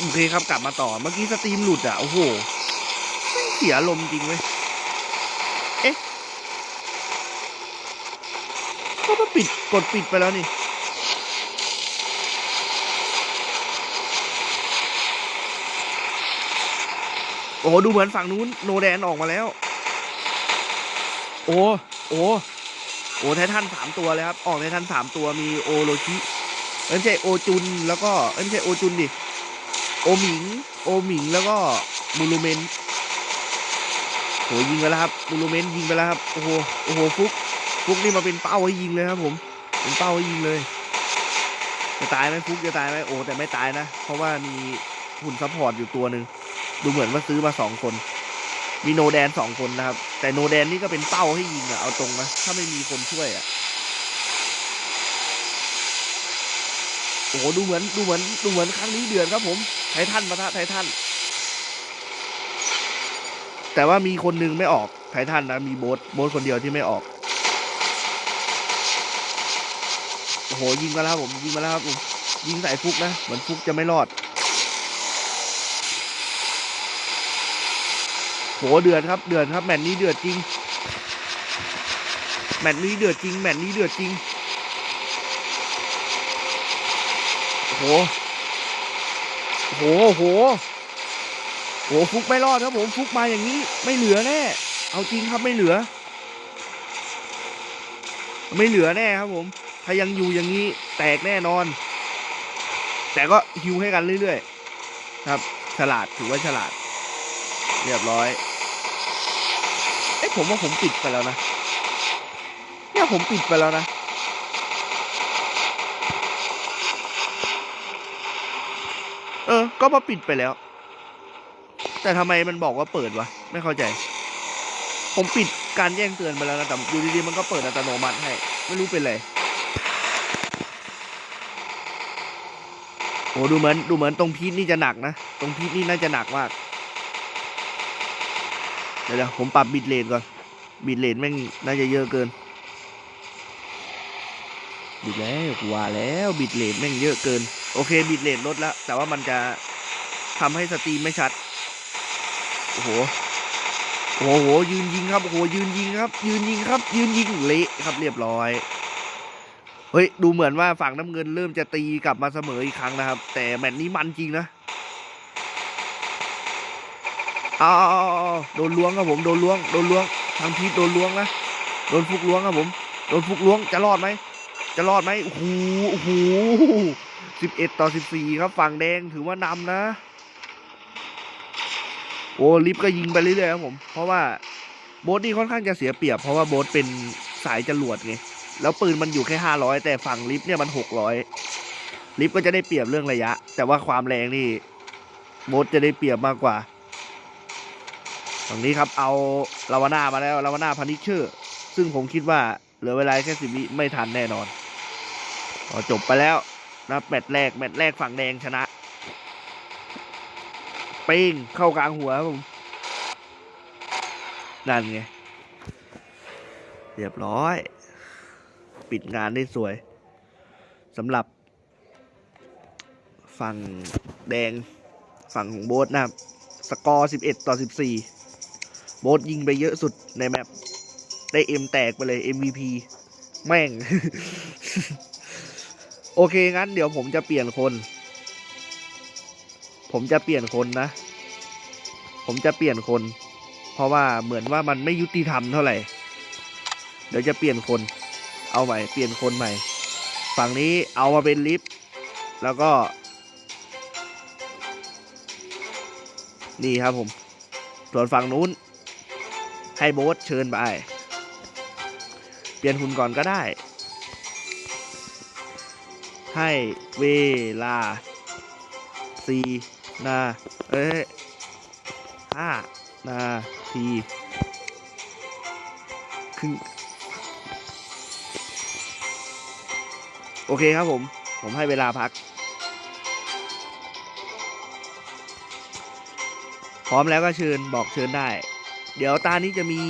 โอเคครับกลับมาต่อเมื่อกี้สตรีมหลุดอะ โอ้โหไม่เสียลมจริงเว้ย เอ๊ะก็มาปิดกดปิดไปแล้วนี่โอ้ดูเหมือนฝั่งนู้นโนแดนออกมาแล้ว โอ้โอ้โอ้ไททันสามตัวเลยครับ ออกไททันสามตัวมีโอโรชิเอ้ยไม่ใช่โอจุนแล้วก็เอ้ยไม่ใช่โอจุนดิ โอหมิง โอหมิงแล้วก็มูลูเมนโหยิงไปแล้วครับมูลูเมนยิงไปแล้วครับโอ้โหโอ้โหฟุกฟุกนี่มาเป็นเป้าให้ยิงเลยครับผมเป็นเป้าให้ยิงเลยจะตายไหมฟุกจะตายไหมโอ้แต่ไม่ตายนะ เพราะว่ามีหุ่นซัพพอร์ตอยู่ตัวหนึ่งดูเหมือนว่าซื้อมาสองคน มีโนแดนสองคนนะครับ แต่โนแดนนี่ก็เป็นเป้าให้ยิงอะเอาตรงนะถ้าไม่มีคนช่วยอะ โอ้โหดูเหมือนดูเหมือนดูเหมือนครั้งนี้เดือดครับผมไททันปะทะไททันแต่ว่ามีคนหนึงไม่ออกไททันนะมีโบสโบสคนเดียวที่ไม่ออกโอ้โหยิงมาแล้วผมยิงมาแล้วครับผมยิงใส่ฟุกนะเหมือนฟุกจะไม่รอดโหเดือดครับเดือดครับแมตช์นี้เดือดจริงแมตช์นี้เดือดจริงแมตช์นี้เดือดจริง โอ้โหโอ้โหโอ้โหโหฟุกไม่รอดครับผมฟุกมาอย่างนี้ไม่เหลือแน่เอาจริงครับไม่เหลือ ไม่เหลือแน่ครับผม ถ้ายังอยู่อย่างนี้แตกแน่นอน แต่ก็ฮิวให้กันเรื่อยๆ ครับ ฉลาดถือว่าฉลาด เรียบร้อยเอ๊ะผมว่าผมปิดไปแล้วนะเนี่ยผมปิดไปแล้วนะ เออ ก็มาปิดไปแล้ว แต่ทำไมมันบอกว่าเปิดวะ ไม่เข้าใจ ผมปิดการแจ้งเตือนไปแล้วนะแต่อยู่ดีๆมันก็เปิดอัตโนมัติให้ ไม่รู้เป็นไร โอ้ดูเหมือนดูเหมือนตรงพีทนี่จะหนักนะ ตรงพีทนี่น่าจะหนักมาก เดี๋ยวเดี๋ยวผมปรับบิตเรทก่อน บิตเรทแม่งน่าจะเยอะเกินบิตแล้วกูว่าแล้วบิตเรทแม่งเยอะเกิน โอเคบิตเรทลดแล้ว แต่ว่ามันจะทำให้สตรีมไม่ชัด โอ้โหโอ้โหยืนยิงครับ โอ้โหยืนยิงครับ ยืนยิงครับ ยืนยิงเละครับเรียบร้อย เฮ้ย ดูเหมือนว่าฝั่งน้ำเงินเริ่มจะตีกลับมาเสมออีกครั้งนะครับ แต่แมตช์นี้มันจริงนะอาเอาเอาเอาโดนล้วงครับผม โดนล้วง โดนล้วง ทางพีทโดนล้วงนะ โดนฟุกล้วงครับผม โดนฟุกล้วง จะรอดไหม จะรอดไหมโอ้โหโอ้โห สิบเอ็ดต่อสิบสี่ครับ ฝั่งแดงถือว่านำนะ โอ้ลิฟต์ก็ยิงไปเรื่อยๆครับผม เพราะว่าโบสนี่ค่อนข้างจะเสียเปรียบ เพราะว่าโบสเป็นสายจรวดไง แล้วปืนมันอยู่แค่ห้าร้อยแต่ฝั่งลิฟต์เนี่ยมันหกร้อยลิฟต์ก็จะได้เปรียบเรื่องระยะ แต่ว่าความแรงนี่โบสจะได้เปรียบมากกว่าตรงนี้ครับเอาลาวาน่ามาแล้วลาวาน่าพันิชเชอร์ ซึ่งผมคิดว่าเหลือเวลาแค่สิบวิไม่ทันแน่นอนพอจบไปแล้ว นะแมตช์แรกแมตช์แรกฝั่งแดงชนะเป้งเข้ากลางหัวครับผมนั่นไงเรียบร้อย ปิดงานได้สวยสำหรับ ฝั่งแดงฝั่งของโบ๊ทนะครับ สกอร์ 11 ต่อ 14 โบ๊ทยิงไปเยอะสุดในแมปได้เอ็มแตกไปเลย MVP แม่ง โอเคงั้นเดี๋ยวผมจะเปลี่ยนคน ผมจะเปลี่ยนคนนะ ผมจะเปลี่ยนคน เพราะว่าเหมือนว่ามันไม่ยุติธรรมเท่าไหร่ เดี๋ยวจะเปลี่ยนคน เอาใหม่เปลี่ยนคนใหม่ ฝั่งนี้เอามาเป็นลิฟต์แล้วก็ นี่ครับผม ส่วนฝั่งนู้น ให้โบ๊ทเชิญไป เปลี่ยนหุ่นก่อนก็ได้ ให้เวลาสี่นาเอ้ห้านาทีครึ่งโอเคครับผม ผมให้เวลาพัก พร้อมแล้วก็เชิญบอกเชิญได้ เดี๋ยวตานี้จะมี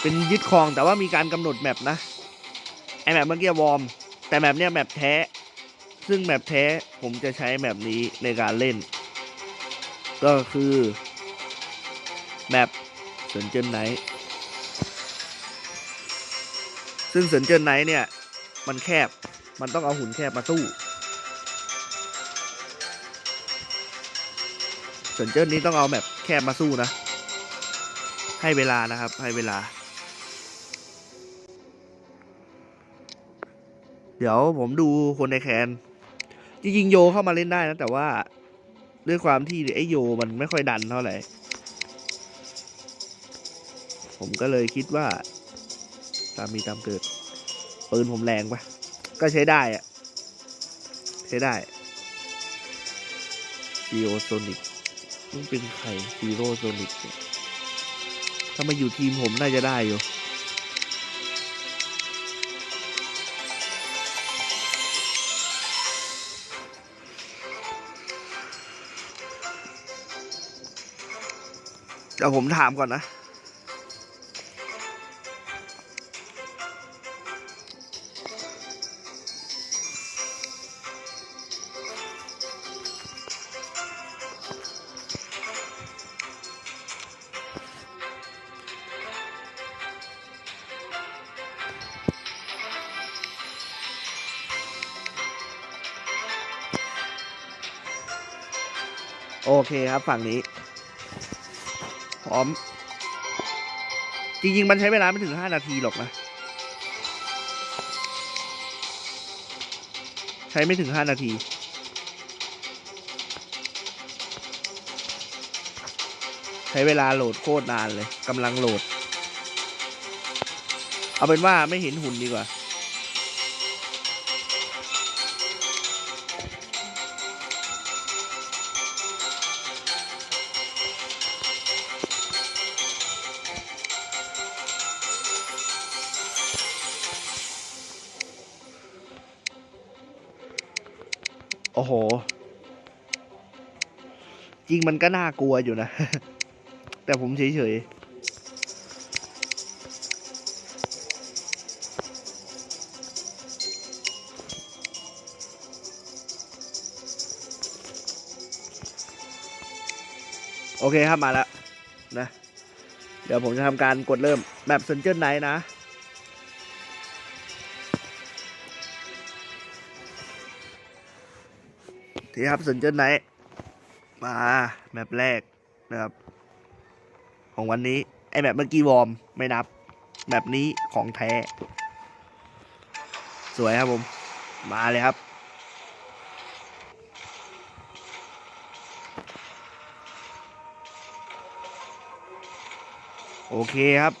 เป็นยึดครองแต่ว่ามีการกำหนดแมปนะ ไอแมปเมื่อกี้วอร์ม แต่แมปเนี้ยแมปแท้ ซึ่งแมปแท้ผมจะใช้แมปนี้ในการเล่น ก็คือแมปเซินเจินไนท์ซึ่งเซินเจินไนท์เนี่ย มันแคบมันต้องเอาหุ่นแคบมาสู้เซินเจินนี้ต้องเอาแบบแคบมาสู้นะ ให้เวลานะครับ ให้เวลา เดี๋ยวผมดูคนในแคนจริงๆโยเข้ามาเล่นได้นะ แต่ว่าด้วยความที่ไอโยมันไม่ค่อยดันเท่าไหร่ ผมก็เลยคิดว่า ตามมีตามเกิดปืนผมแรงปะก็ใช้ได้อะใช้ได้ซีโอโซนิกมันเป็นใครซีโร่โซนิกถ้ามาอยู่ทีมผมน่าจะได้อยู่ เดี๋ยวผมถามก่อนนะ โอเคครับ ฝั่งนี้ พร้อม จริง ๆ มันใช้เวลาไม่ถึงห้านาทีหรอกนะ ใช้ไม่ถึงห้านาที ใช้เวลาโหลดโคตรนานเลยกำลังโหลด เอาเป็นว่าไม่เห็นหุ่นดีกว่า อ้โห จริงมันก็น่ากลัวอยู่นะ แต่ผมเฉยๆโอเคครับมาแล้วนะ เดี๋ยวผมจะทำการกดเริ่มแบบเซนเจอร์ไนนะ ทีครับสนเจอร์ไนมาแมปแรกนะครับ ของวันนี้ ไอแมปเมื่อกี้วอร์มไม่นับแมปนี้ของแท้ สวยครับผม มาเลยครับ โอเคครับ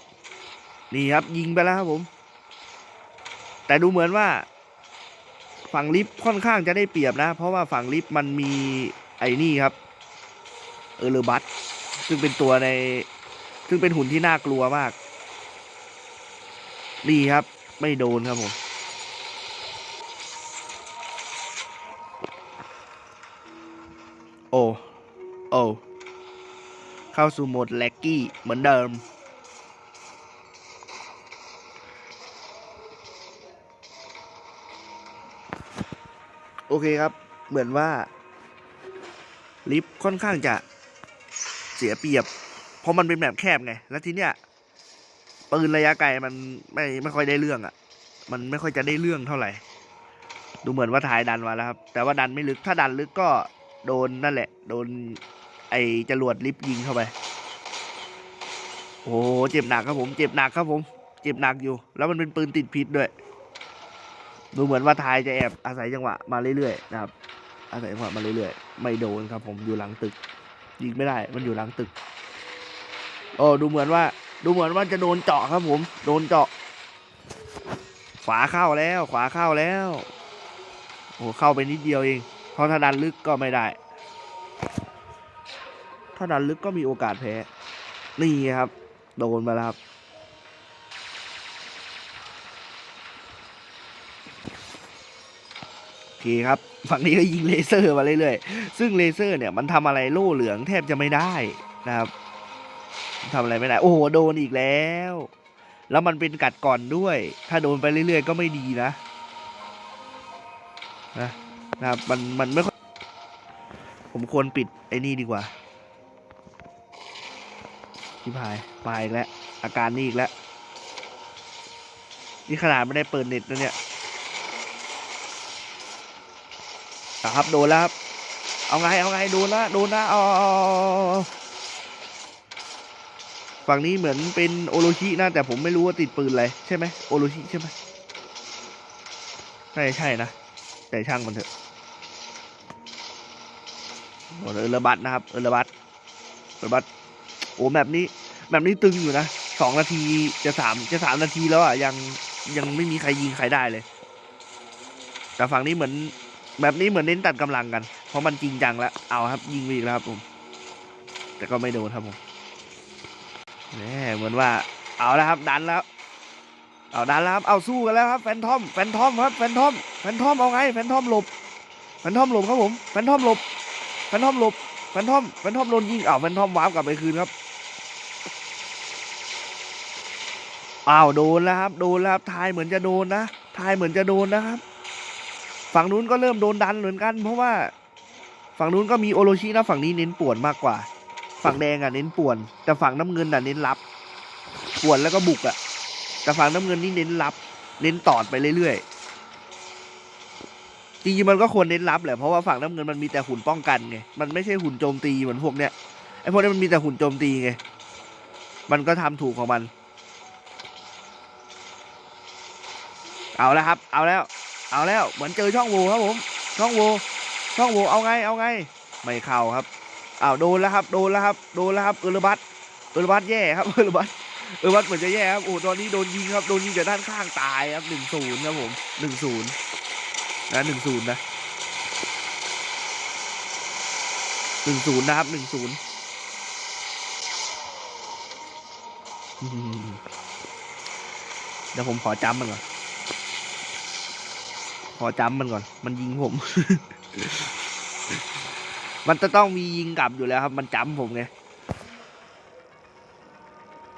นี่ครับยิงไปแล้วครับผม แต่ดูเหมือนว่า ฝั่งลิฟต์ค่อนข้างจะได้เปรียบนะ เพราะว่าฝั่งลิฟต์มันมีไอ้นี่ครับ เออร์เลอบัสซึ่งเป็นตัวใน ซึ่งเป็นหุ่นที่น่ากลัวมาก นี่ครับ ไม่โดนครับผมโอ้ โอ้ เข้าสู่โหมดแล็กกี้เหมือนเดิม โอเคครับ เหมือนว่า ลิฟต์ค่อนข้างจะเสียเปรียบ เพราะมันเป็นแบบแคบไง แล้วทีเนี้ยปืนระยะไกลมันไม่ไม่ค่อยได้เรื่องอะ่ะ มันไม่ค่อยจะได้เรื่องเท่าไหร่ ดูเหมือนว่าถ่ายดันมาแล้วครับ แต่ว่าดันไม่ลึก ถ้าดันลึกก็โดนนั่นแหละ โดน ไอจรวดลิฟต์ยิงเข้าไป โอ้โหเจ็บหนักครับผม เจ็บหนักครับผม เจ็บหนักอยู่ แล้วมันเป็นปืนติดพิษด้วย ดูเหมือนว่าทายจะแอบอาศัยจังหวะมาเรื่อยๆนะครับอาศัยจังหวะมาเรื่อยๆไม่โดนครับ ผมอยู่หลังตึกยิงไม่ได้ มันอยู่หลังตึกโอ้ดูเหมือนว่า ดูเหมือนว่าจะโดนเจาะครับ ผม โดนเจาะ ขวาเข้าแล้ว ขวาเข้าแล้วโอ้เข้าไปนิดเดียวเองเพราะถ้าดันลึกก็ไม่ได้ ถ้าดันลึกก็มีโอกาสแพ้นี่ครับ โดนมาแล้วครับ เคครับฝั่งนี้ก็ยิงเลเซอร์มาเรื่อยๆ ซึ่งเลเซอร์เนี่ยมันทำอะไรโล่เหลืองแทบจะไม่ได้นะครับทำอะไรไม่ได้ โอ้โหโดนอีกแล้ว แล้วมันเป็นกัดก่อนด้วย ถ้าโดนไปเรื่อยๆ ก็ไม่ดีนะนะนะครับมันมันไม่ค่อยผมควรปิดไอ้นี่ดีกว่าที่พายพายอีกแล้ว อาการนี่อีกแล้ว นี่ขนาดไม่ได้เปิดเน็ตนะเนี่ย นะครับโดนแล้วครับเอาไงเอาไงโดนละโดนละเอาเอฝั่งนี้เหมือนเป็นโอโรชินะแต่ผมไม่รู้ว่าติดปืนอะไรใช่ไหมโอโรชิใช่ไหมใช่ใช่นะแต่ช่างมันเถอะโอ้เออระบัดนะครับเออระบัดเออระบัดโอ้แบบนี้แบบนี้ตึงอยู่นะสองนาทีจะสามจะสามนาทีแล้วอะยังยังไม่มีใครยิงใครได้เลย แต่ฝั่งนี้เหมือน แบบนี้เหมือนเน้นตัดกำลังกัน เพราะมันจริงจังแล้ว เอาครับ ยิงไปอีกแล้วครับผม แต่ก็ไม่โดนครับผมแหมเหมือนว่า เอาแล้วครับ ดันแล้ว เอาดันแล้วครับ เอาสู้กันแล้วครับ แฟนทอม แฟนทอมครับ แฟนทอม แฟนทอมเอาไง แฟนทอมหลบ แฟนทอมหลบครับผม แฟนทอมหลบ แฟนทอมหลบ แฟนทอม แฟนทอมโดนยิงอ้าวแฟนทอมวาร์ปกลับไปคืนครับอ้าวโดนแล้วครับ โดนแล้วครับทายเหมือนจะโดนนะทายเหมือนจะโดนนะครับ ฝั่งนู้นก็เริ่มโดนดันเหมือนกัน เพราะว่าฝั่งนู้นก็มีโอโรชินะฝั่งนี้เน้นป่วนมากกว่า ฝั่งแดงอะเน้นป่วน แต่ฝั่งน้ำเงินอะเน้นรับป่วนแล้วก็บุกอะ แต่ฝั่งน้ำเงินนี่เน้นรับ เน้นตอดไปเรื่อยๆจริงๆมันก็ควรเน้นรับแหละเพราะว่าฝั่งน้ำเงินมันมีแต่หุ่นป้องกันไงมันไม่ใช่หุ่นโจมตีเหมือนพวกเนี้ยไอ้พวกนี้มันมีแต่หุ่นโจมตีไงมันก็ทำถูกของมัน เอาแล้วครับ เอาแล้ว เอาแล้วเหมือนเจอช่องโหว่ครับผมช่องโหว่ช่องโหว่เอาไงเอาไง ไม่เข้าครับอ้าวโดนแล้วครับโดนแล้วครับโดนแล้วครับเออร์บัตเออร์บัตแย่ครับเออร์บัตเออร์บัตเหมือนจะแย่ครับโอ้ตอนนี้โดนยิงครับโดนยิงจากด้านข้างตายครับหนึ่งศูนย์ครับผมหนึ่งศูนย์นะหนึ่งศูนย์นะหนึ่งศูนย์นะครับหนึ่งศูนย์เดี๋ยวผมขอจำมันก่อน อจำมันก่อน มันยิงผม มันจะต้องมียิงกลับอยู่แล้วครับ มันจำผมไง